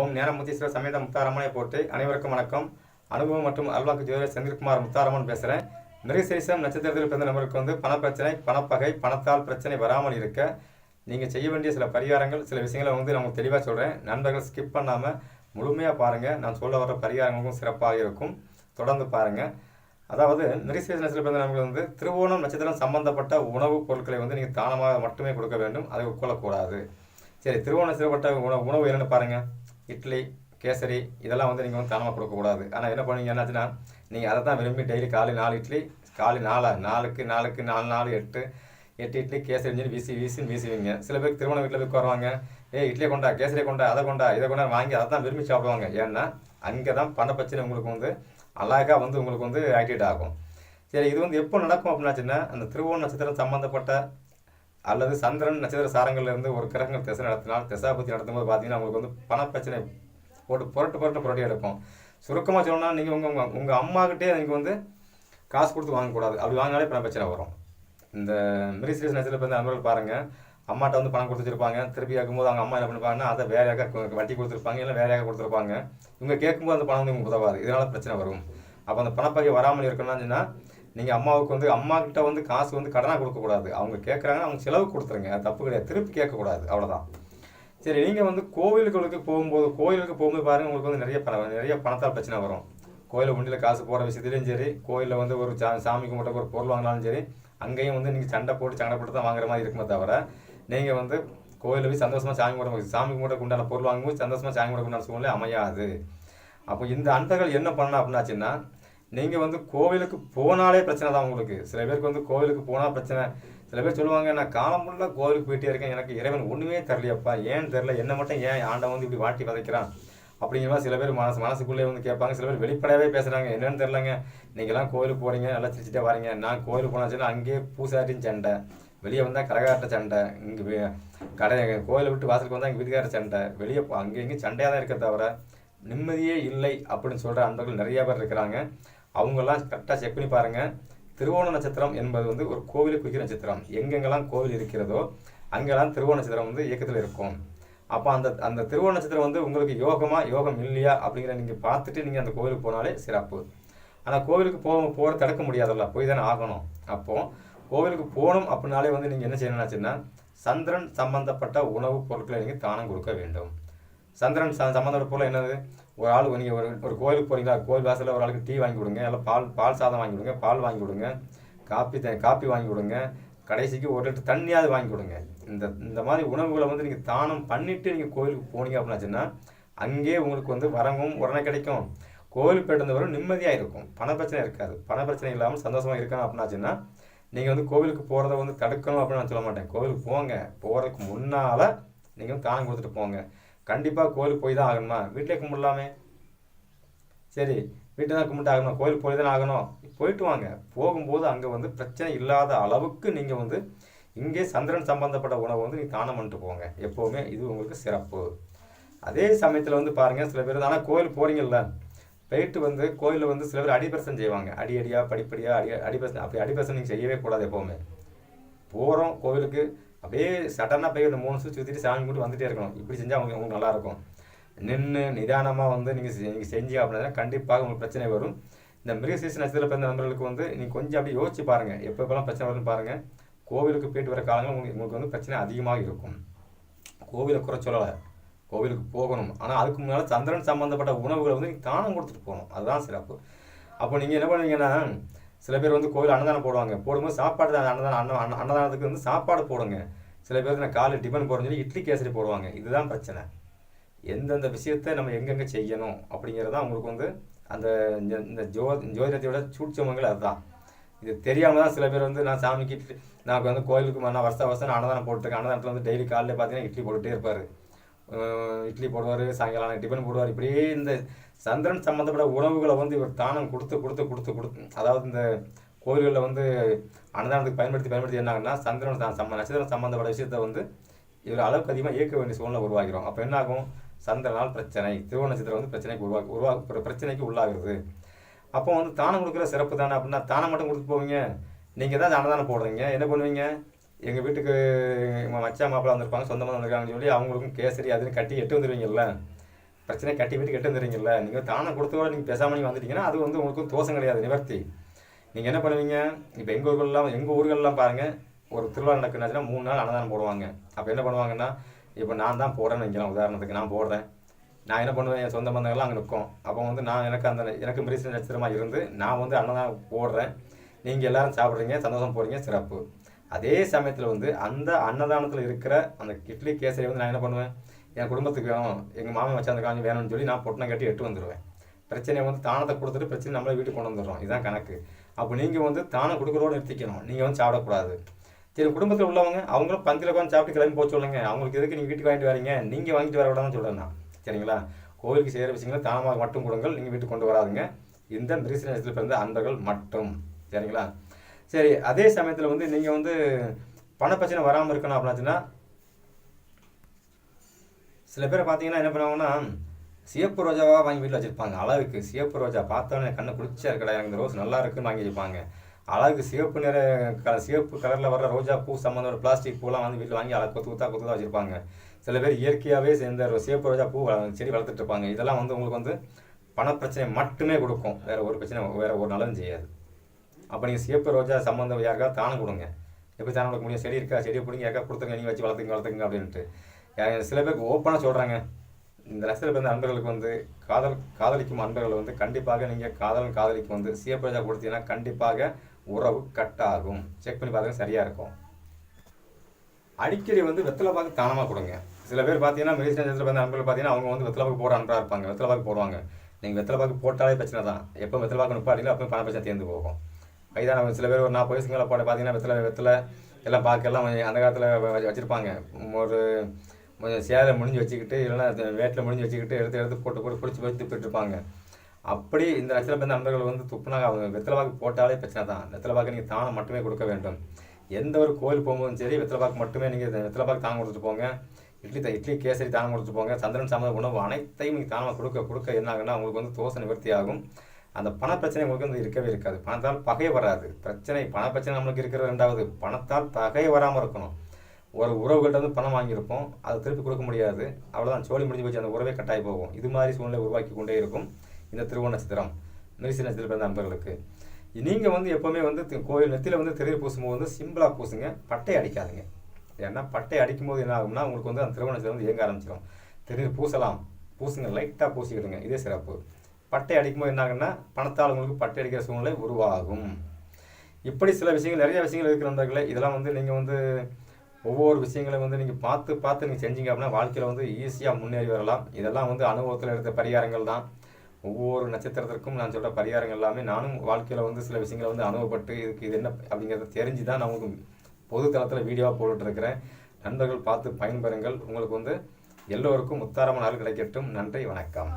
ஓம் ஞானமுத்தீஸ்வரர் சமேத முத்தாரம்மனை போட்டு அனைவருக்கும் வணக்கம். அனுபவம் மற்றும் அல்வாக்கு ஜோதிடர் செந்தில்குமார் முத்தாரம்மன் பேசுகிறேன் மிருகசேஷம் நட்சத்திரத்தில் பிறந்த நபருக்கு வந்து பணப்பிரச்சனை பணப்பகை பணத்தால் பிரச்சனை வராமல் இருக்க நீங்கள் செய்ய வேண்டிய சில பரிகாரங்கள் சில விஷயங்களை வந்து நான் உங்களுக்கு தெளிவாக சொல்கிறேன் நண்பர்கள் ஸ்கிப் பண்ணாமல் முழுமையாக பாருங்கள் நான் சொல்ல வர பரிகாரங்களுக்கும் சிறப்பாக இருக்கும். தொடர்ந்து பாருங்கள் அதாவது மிருகசேஷ நட்சத்திர பிறந்த நபர்கள் வந்து திருவோணம் நட்சத்திரம் சம்பந்தப்பட்ட உணவுப் பொருட்களை வந்து நீங்கள் தானமாக மட்டுமே கொடுக்க வேண்டும். அதை உட்கொள்ளக்கூடாது. சரி திருவோணம் சிறப்பட்ட உணவு உணவு என்னென்னு பாருங்கள் இட்லி கேசரி இதெல்லாம் வந்து நீங்கள் வந்து தானமாக கொடுக்கக்கூடாது. ஆனால் என்ன பண்ணுவீங்க என்னாச்சுன்னா நீங்கள் அதை தான் விரும்பி டெய்லி காலை நாலு இட்லி காலை நாலா நாலுக்கு நாலுக்கு நாலு நாலு எட்டு எட்டு இட்லி கேசரி சொல்லி வீசி வீசின்னு வீசுவீங்க. சில பேர் திருமண வீட்டில் போய் வருவாங்க ஏய் இட்லியை கொண்டா கேசரியை கொண்டா அதை கொண்டா இதை கொண்டா வாங்கி அதை தான் விரும்பி சாப்பிடுவாங்க. ஏன்னா அங்கே தான் பண பிரச்சனை உங்களுக்கு வந்து அழகாக வந்து உங்களுக்கு வந்து ஆக்டிவேட் ஆகும். சரி இது வந்து எப்போ நடக்கும் அப்படின்னாச்சுன்னா அந்த திருவோண நட்சத்திரம் சம்மந்தப்பட்ட அல்லது சந்திரன் நட்சத்திர சாரங்கள்லேருந்து ஒரு கிரகங்கள் திசை நடத்தினால் திசாபத்தி நடத்தும்போது பார்த்தீங்கன்னா உங்களுக்கு வந்து பணப்பிரச்சனை போட்டு புரட்டு புரட்டு புரட்டி எடுக்கும். சுருக்கமாக சொல்லணும்னா நீங்கள் உங்கள் உங்கள் உங்கள் அம்மாக்கிட்டே நீங்கள் வந்து காசு கொடுத்து வாங்கக்கூடாது. அப்படி வாங்கினாலே பண பிரச்சனை வரும். இந்த மிரிசிரியஸ் நட்சத்திர வந்து நண்பர்கள் பாருங்கள் அம்மாட்ட வந்து பணம் கொடுத்து வச்சிருப்பாங்க. திருப்பி கேட்கும்போது அவங்க அம்மா என்ன பண்ணிப்பாங்கன்னா அதை வேறையாக வட்டி கொடுத்துருப்பாங்க இல்லை வேறையாக கொடுத்துருப்பாங்க. இவங்க கேட்கும்போது அந்த பணம் வந்து உங்களுக்கு உதவாது. இதனால் பிரச்சனை வரும். அப்போ அந்த பணப்பகை வராமல் இருக்கணும்னா சொன்னால் நீங்கள் அம்மாவுக்கு வந்து அம்மா கிட்ட வந்து காசு வந்து கடனாக கொடுக்கக்கூடாது அவங்க கேட்குறாங்க அவங்க செலவு கொடுத்துருங்க. அது தப்பு கிடையாது. திருப்பி கேட்கக்கூடாது அவ்வளோதான் சரி நீங்கள் வந்து கோவில்களுக்கு போகும்போது கோயிலுக்கு போகும்போது பாருங்கள் உங்களுக்கு வந்து நிறைய பணம் நிறைய பணத்தால் பிரச்சனை வரும். கோயிலில் உண்டியில் காசு போகிற விஷயத்துலையும் சரி கோயிலில் வந்து ஒரு சா சாமி கும்பிட்ட ஒரு பொருள் வாங்கினாலும் சரி அங்கேயும் வந்து நீங்கள் சண்டை போட்டு சண்டை போட்டு தான் வாங்குற மாதிரி இருக்குமே தவிர நீங்கள் வந்து கோயிலில் போய் சந்தோஷமாக சாமி கும்பிட சாமி கும்பிட உண்டான பொருள் வாங்கும்போது சந்தோஷமாக சாமி கும்பிட உண்டான சூழ்நிலை அமையாது. அப்போ இந்த அன்பர்கள் என்ன பண்ணணும் அப்படின்னாச்சுன்னா நீங்கள் வந்து கோவிலுக்கு போனாலே பிரச்சனை தான் உங்களுக்கு. சில பேருக்கு வந்து கோவிலுக்கு போனால் பிரச்சனை. சில பேர் சொல்லுவாங்க நான் காலம் ஃபுல்லாக கோவிலுக்கு போயிட்டே இருக்கேன். எனக்கு இறைவன் ஒன்றுமே தரலையப்பா ஏன் தெரில என்ன மட்டும் ஏன் ஆண்டவன் வந்து இப்படி வாட்டி வதைக்கிறான்? அப்படிங்கிற மாதிரி சில பேர் மனசு மனசுக்குள்ளே வந்து கேட்பாங்க. சில பேர் வெளிப்படையாகவே பேசுகிறாங்க என்னன்னு தெரிலங்க நீங்கள்லாம் கோவிலுக்கு போகிறீங்க நல்லா சிரிச்சிட்டே வரீங்க. நான் கோவிலுக்கு போனாச்சுன்னா அங்கேயே பூசாட்டின்னு சண்டை. வெளியே வந்தால் கரகாட்ட சண்டை. இங்கே கடை கோயிலை விட்டு வாசலுக்கு வந்தால் எங்கள் வீட்டுக்கார சண்டை. வெளியே போ அங்கே இங்கேயும் சண்டையாக தான் இருக்க தவிர நிம்மதியே இல்லை அப்படின்னு சொல்கிற அன்பர்கள் நிறைய பேர் இருக்கிறாங்க. அவங்கெல்லாம் கரெக்டாக செக் பண்ணி பாருங்கள் திருவோண நட்சத்திரம் என்பது வந்து ஒரு கோவிலை குறிக்கிற நட்சத்திரம். எங்கெங்கெல்லாம் கோவில் இருக்கிறதோ அங்கெல்லாம் திருவோண நட்சத்திரம் வந்து இயக்கத்தில் இருக்கும். அப்போ அந்த அந்த திருவோண நட்சத்திரம் வந்து உங்களுக்கு யோகமா யோகம் இல்லையா அப்படிங்கிற நீங்கள் பார்த்துட்டு நீங்கள் அந்த கோவிலுக்கு போனாலே சிறப்பு. ஆனால் கோவிலுக்கு போக போகிற தடுக்க முடியாதுல்ல. போய் தானே ஆகணும். அப்போது கோவிலுக்கு போகணும் அப்படின்னாலே வந்து நீங்கள் என்ன செய்யணும்னாச்சுன்னா சந்திரன் சம்பந்தப்பட்ட உணவுப் பொருட்களை நீங்கள் தானம் கொடுக்க வேண்டும். சந்திரன் ச சம்மந்தப்பட்ட பொருள் என்னது? ஒரு ஆள் நீங்கள் ஒரு ஒரு கோயிலுக்கு போகிறீங்களா கோயில் வாசலில் ஒரு ஆளுக்கு டீ வாங்கி கொடுங்க. இல்லை பால் பால் சாதம் வாங்கி கொடுங்க. பால் வாங்கி கொடுங்க. காப்பி த காப்பி வாங்கி கொடுங்க. கடைசிக்கு ஒரு லிட்டர் தண்ணியாவது வாங்கி கொடுங்க. இந்த இந்த மாதிரி உணவுகளை வந்து நீங்கள் தானம் பண்ணிவிட்டு நீங்கள் கோயிலுக்கு போனீங்க அப்படின்னாச்சுன்னா அங்கே உங்களுக்கு வந்து வரவும் உடனே கிடைக்கும். கோவில் போயிட்டு நிம்மதியாக இருக்கும். பண பிரச்சனை இருக்காது. பண பிரச்சனை இல்லாமல் சந்தோஷமாக இருக்கணும் அப்படின்னாச்சுன்னா நீங்கள் வந்து கோவிலுக்கு போகிறத வந்து தடுக்கணும் அப்படின்னு நான் சொல்ல மாட்டேன். கோவிலுக்கு போங்க. போகிறதுக்கு முன்னால் நீங்கள் வந்து தானம் கொடுத்துட்டு போங்க. கண்டிப்பாக கோயிலுக்கு போய் தான் ஆகணுமா? வீட்டிலே கும்பிடலாமே. சரி வீட்டில் தான் கும்பிட்டு ஆகணும். கோயிலுக்கு போய் தான் ஆகணும். போயிட்டு வாங்க. போகும்போது அங்கே வந்து பிரச்சனை இல்லாத அளவுக்கு நீங்கள் வந்து இங்கே சந்திரன் சம்பந்தப்பட்ட உணவை வந்து நீங்கள் தானம் பண்ணிட்டு போங்க. எப்போவுமே இது உங்களுக்கு சிறப்பு. அதே சமயத்தில் வந்து பாருங்கள் சில பேர் ஆனால் கோயில் போகிறீங்கல்ல போயிட்டு வந்து கோயிலில் வந்து சில பேர் அடிபரசன் செய்வாங்க. அடி அடியாக படிப்படியாக அடி அடிபரசன் அப்படி அடிபரசன் நீங்கள் செய்யவே கூடாது எப்போவுமே. போகிறோம் கோவிலுக்கு. அப்படியே சடனாக போய் அந்த மூணு சுற்றி சுற்றிட்டு சாமி கும்பிட்டு வந்துகிட்டே இருக்கணும். இப்படி செஞ்சால் அவங்க உங்களுக்கு நல்லாயிருக்கும் நின்று நிதானமாக வந்து நீங்கள் நீங்கள் செஞ்சீங்க அப்படின்னா கண்டிப்பாக உங்களுக்கு பிரச்சனை வரும். இந்த மிருகசீச நட்சத்திர பிறந்த நண்பர்களுக்கு வந்து நீங்கள் கொஞ்சம் அப்படியே யோசிச்சு பாருங்கள் எப்போ எப்போல்லாம் பிரச்சனை வரும்னு பாருங்கள் கோவிலுக்கு போயிட்டு வர காலங்கள் உங்களுக்கு உங்களுக்கு வந்து பிரச்சனை அதிகமாக இருக்கும். கோவிலை குறை சொல்லலை. கோவிலுக்கு போகணும். ஆனால் அதுக்கு முன்னால் சந்திரன் சம்மந்தப்பட்ட உணவுகளை வந்து நீங்கள் தானம் கொடுத்துட்டு போகணும். அதுதான் சிறப்பு. அப்போ நீங்கள் என்ன பண்ணுவீங்கன்னா சில பேர் வந்து கோவில் அன்னதானம் போடுவாங்க. போடும்போது சாப்பாடு தான் அன்னதானம் அன்ன அன்னதானத்துக்கு வந்து சாப்பாடு போடுங்க. சில பேருக்கு நான் காலை டிஃபன் போடுறேன்னு சொல்லி இட்லி கேசரி போடுவாங்க. இதுதான் பிரச்சனை. எந்தெந்த விஷயத்தை நம்ம எங்கெங்கே செய்யணும் அப்படிங்கிறது தான் உங்களுக்கு வந்து அந்த இந்த- இந்த ஜோ ஜோதிடத்தையோட சூட்சமங்கள் அதுதான். இது தெரியாமல் தான் சில பேர் வந்து நான் சாமிக்கு நான் வந்து கோயிலுக்கு நான் வருஷம் வருஷம் நான் அன்னதானம் போட்டுருக்கேன் அன்னதானத்தில் வந்து டெய்லி காலையில் பார்த்தீங்கன்னா இட்லி போட்டுகிட்டே இருப்பார். இட்லி போடுவார் சாயங்காலம் டிஃபன் போடுவார். இப்படியே இந்த சந்திரன் சம்மந்தப்பட்ட உணவுகளை வந்து இவர் தானம் கொடுத்து கொடுத்து கொடுத்து கொடுத்து அதாவது இந்த கோயில்களில் வந்து அன்னதானத்துக்கு பயன்படுத்தி பயன்படுத்தி என்னாகுன்னா சந்திரன் சம்ம நட்சத்திரம் சம்மந்தப்பட்ட விஷயத்தை வந்து இவர் அளவுக்கு அதிகமாக இயக்க வேண்டிய சூழ்நிலை உருவாகிறோம். அப்போ என்ன ஆகும் சந்திரனால் பிரச்சனை திருவோண நட்சத்திரம் வந்து பிரச்சனைக்கு உருவா உருவா பிரச்சனைக்கு உள்ளாகிறது. அப்போ வந்து தானம் கொடுக்குற சிறப்பு தானே அப்படின்னா தானம் மட்டும் கொடுத்து போவீங்க. நீங்கள் தான் அன்னதானம் போடுறீங்க. என்ன பண்ணுவீங்க? எங்கள் வீட்டுக்கு எங்கள் மச்சா மாப்பிள்ள வந்திருப்பாங்க சொந்தமாக வந்திருக்காங்கன்னு சொல்லி அவங்களுக்கும் கேசரி அதுன்னு கட்டி எட்டு வந்துடுவீங்கல்ல பிரச்சனை கட்டி விட்டு கெட்டு வந்துடுறீங்கல்ல நீங்கள் தானம் கொடுத்தோட நீங்கள் பேசாமல் நீங்கள் வந்துட்டீங்கன்னா அது வந்து உங்களுக்கு தோஷம் கிடையாது நிவர்த்தி. நீங்கள் என்ன பண்ணுவீங்க? இப்போ எங்கள் ஊர்கள்லாம் எங்கள் ஊர்கள்லாம் பாருங்கள் ஒரு திருவிழா நடக்குதுனாச்சுன்னா மூணு நாள் அன்னதானம் போடுவாங்க. அப்போ என்ன பண்ணுவாங்கன்னா இப்போ நான் தான் போடுறேன்னு வைக்கலாம் உதாரணத்துக்கு நான் போடுறேன் நான் என்ன பண்ணுவேன்? என் சொந்த பந்தங்கள்லாம் அங்கே நிற்கும். அப்போ வந்து நான் எனக்கு அந்த எனக்கு மிரிசு நட்சத்திரமாக இருந்து நான் வந்து அன்னதானம் போடுறேன். நீங்கள் எல்லாரும் சாப்பிட்றீங்க சந்தோஷம் போகிறீங்க சிறப்பு. அதே சமயத்தில் வந்து அந்த அன்னதானத்தில் இருக்கிற அந்த இட்லி கேசரி வந்து நான் என்ன பண்ணுவேன்? என் குடும்பத்துக்கு வேணும். எங்கள் மாமன் வச்சு அந்த காஞ்சி வேணும்னு சொல்லி நான் பொட்டினம் கட்டி எட்டு வந்துடுவேன் பிரச்சனையை வந்து தானத்தை கொடுத்துட்டு பிரச்சனை நம்மளே வீட்டுக்கு கொண்டு வந்துடுறோம். இதுதான் கணக்கு. அப்போ நீங்கள் வந்து தானம் கொடுக்குறோட நிறுத்திக்கணும். நீங்கள் வந்து சாப்பிடக்கூடாது. சரி குடும்பத்தில் உள்ளவங்க அவங்களும் பந்தியில் உட்காந்து சாப்பிட்டு கிளம்பி போக சொல்லுங்க. அவங்களுக்கு எதுக்கு நீங்கள் வீட்டுக்கு வாங்கிட்டு வரீங்க? நீங்கள் வாங்கிட்டு வர சொல்கிறேன் நான். சரிங்களா? கோவிலுக்கு செய்கிற விஷயங்களை தானமாக மட்டும் கொடுங்கள். நீங்கள் வீட்டுக்கு கொண்டு வராதுங்க. இந்த மிருசினத்தில் பிறந்த அன்பர்கள் மட்டும். சரிங்களா? சரி அதே சமயத்தில் வந்து நீங்கள் வந்து பணப்பிரச்சனை வராமல் இருக்கணும் அப்படின்னாச்சுன்னா சில பேர் பார்த்தீங்கன்னா என்ன பண்ணுவாங்கன்னா சிவப்பு ரோஜாவாக வாங்கி வீட்டில் வச்சுருப்பாங்க அழகுக்கு. சிவப்பு ரோஜா பார்த்தோன்னே கண்ணை குளிச்சா இருக்கடா எனக்கு இந்த ரோஸ் நல்லா இருக்குன்னு வாங்கி வச்சுப்பாங்க. அழகு சிவப்பு நிற க சிவப்பு கலரில் வர ரோஜா பூ சம்மந்தம் பிளாஸ்டிக் பூலாம் வந்து வீட்டில் வாங்கி அழகு கொத்து கொத்தா கொத்து வச்சுருப்பாங்க. சில பேர் இயற்கையாகவே சேர்ந்த சிவப்பு ரோஜா பூ செடி வளர்த்துட்டு இருப்பாங்க. இதெல்லாம் வந்து உங்களுக்கு வந்து பணப்பிரச்சனை மட்டுமே கொடுக்கும். வேறு ஒரு பிரச்சனை வேறு ஒரு நலன் செய்யாது. அப்போ நீங்கள் சிவப்பு ரோஜா சம்மந்தம் யாருக்காவது தானம் கொடுங்க. எப்படி தானம் கொடுக்க முடியும்? செடி இருக்கா? செடியை பிடிங்க யாருக்கா கொடுத்துங்க நீங்கள் வச்சு வளர்த்துங்க வளர்த்துங்க அப்படின்ட்டு. சில பேருக்கு ஓப்பனாக சொல்கிறாங்க இந்த நட்சத்திர பிறந்த அன்பர்களுக்கு வந்து காதல் காதலிக்கும் அன்பர்கள் வந்து கண்டிப்பாக நீங்கள் காதலன் காதலிக்கு வந்து சிவப்பு ரோஜா கொடுத்தீங்கன்னா கண்டிப்பாக உறவு கட் ஆகும். செக் பண்ணி பார்த்துங்க சரியாக இருக்கும். அடிக்கடி வந்து வெத்தலை பாக்கு தானமாக கொடுங்க. சில பேர் பார்த்தீங்கன்னா மெடிசன் நட்சத்திர பிறந்த அன்பர்கள் பார்த்தீங்கன்னா அவங்க வந்து வெத்தலை பாக்கு போட அன்றாக இருப்பாங்க. வெத்தலை பாக்கு போடுவாங்க. நீங்கள் வெத்தலை பாக்கு போட்டாலே பிரச்சனை தான். எப்போ வெத்தலை பாக்கு நிப்பாட்டிங்களோ அப்போ பண பிரச்சனை தேர்ந்து போகும். வயதானவங்க சில பேர் ஒரு நாற்பது வயசுக்கு மேலே போட பார்த்தீங்கன்னா வெத்தலை வெத்தலை எல்லாம் பார்க்கலாம் அந்த காலத்தில் வச்சுருப்பாங்க. ஒரு கொஞ்சம் சேலை முடிஞ்சு வச்சுக்கிட்டு இல்லைன்னா வேட்டில் முடிஞ்சு வச்சுக்கிட்டு எடுத்து எடுத்து போட்டு போட்டு பிடிச்சி பிடிச்சி துப்பிட்டு அப்படி இந்த நட்சத்திர பிறந்த நண்பர்கள் வந்து துப்புனாங்க. அவங்க வெத்தலை பாக்கு போட்டாலே பிரச்சனை தான். வெத்தலை பாக்கு நீங்கள் தானம் மட்டுமே கொடுக்க வேண்டும். எந்த ஒரு கோயில் போகும்போதும் சரி வெத்தலை பாக்கு மட்டுமே நீங்கள் வெத்தலை பாக்கு தானம் கொடுத்துட்டு போங்க. இட்லி த- இட்லி கேசரி தானம் கொடுத்துட்டு போங்க. சந்திரன் சம்மந்த உணவு அனைத்தையும் நீங்கள் தானமாக கொடுக்க கொடுக்க என்ன ஆகுன்னா உங்களுக்கு வந்து தோசை நிவர்த்தி ஆகும் அந்த பண பிரச்சனை உங்களுக்கு வந்து இருக்கவே இருக்காது. பணத்தால் பகை வராது. பிரச்சனை பண பிரச்சனை நம்மளுக்கு இருக்கிற ரெண்டாவது. பணத்தால் பகை வராமல் இருக்கணும். ஒரு உறவுகள்ட்ட வந்து பணம் வாங்கியிருப்போம். அதை திருப்பி கொடுக்க முடியாது. அவ்வளோதான் சோழி முடிஞ்சு போச்சு. அந்த உறவே கட்டாயி போகும். இது மாதிரி சூழ்நிலை உருவாக்கி கொண்டே இருக்கும் இந்த திருவோண நட்சத்திரம் மிருசி நட்சத்திரம் பிறந்த நண்பர்களுக்கு. நீங்கள் வந்து எப்போவுமே வந்து கோயில் நெத்தியில் வந்து திரை பூசும்போது வந்து சிம்பிளாக பூசுங்க. பட்டை அடிக்காதுங்க. ஏன்னா பட்டை அடிக்கும்போது என்ன ஆகும்னா உங்களுக்கு வந்து அந்த திருவோண நட்சத்திரம் வந்து இயங்க ஆரம்பிச்சிடும் திடீர் பூசலாம். பூசுங்க. லைட்டாக பூசிக்கிடுங்க. இதே சிறப்பு. பட்டை அடிக்கும்போது என்னாகுன்னா பணத்தால் உங்களுக்கு பட்டை அடிக்கிற சூழ்நிலை உருவாகும். இப்படி சில விஷயங்கள் நிறைய விஷயங்கள் இருக்கிற நண்பர்களே. இதெல்லாம் வந்து நீங்கள் வந்து ஒவ்வொரு விஷயங்களையும் வந்து நீங்கள் பார்த்து பார்த்து நீங்கள் செஞ்சீங்க அப்படின்னா வாழ்க்கையில் வந்து ஈஸியாக முன்னேறி வரலாம். இதெல்லாம் வந்து அனுபவத்தில் எடுத்த பரிகாரங்கள் தான். ஒவ்வொரு நட்சத்திரத்திற்கும் நான் சொல்கிற பரிகாரங்கள் எல்லாமே நானும் வாழ்க்கையில் வந்து சில விஷயங்களை வந்து அனுபவப்பட்டு இதுக்கு இது என்ன அப்படிங்கிறத தெரிஞ்சு தான் நான் உங்களுக்கு பொது தளத்தில் வீடியோவாக போட்டுட்ருக்கிறேன். நண்பர்கள் பார்த்து பயன்பெறுங்கள். உங்களுக்கு வந்து எல்லோருக்கும் முத்தாரமான நாள் கிடைக்கட்டும். நன்றி வணக்கம்.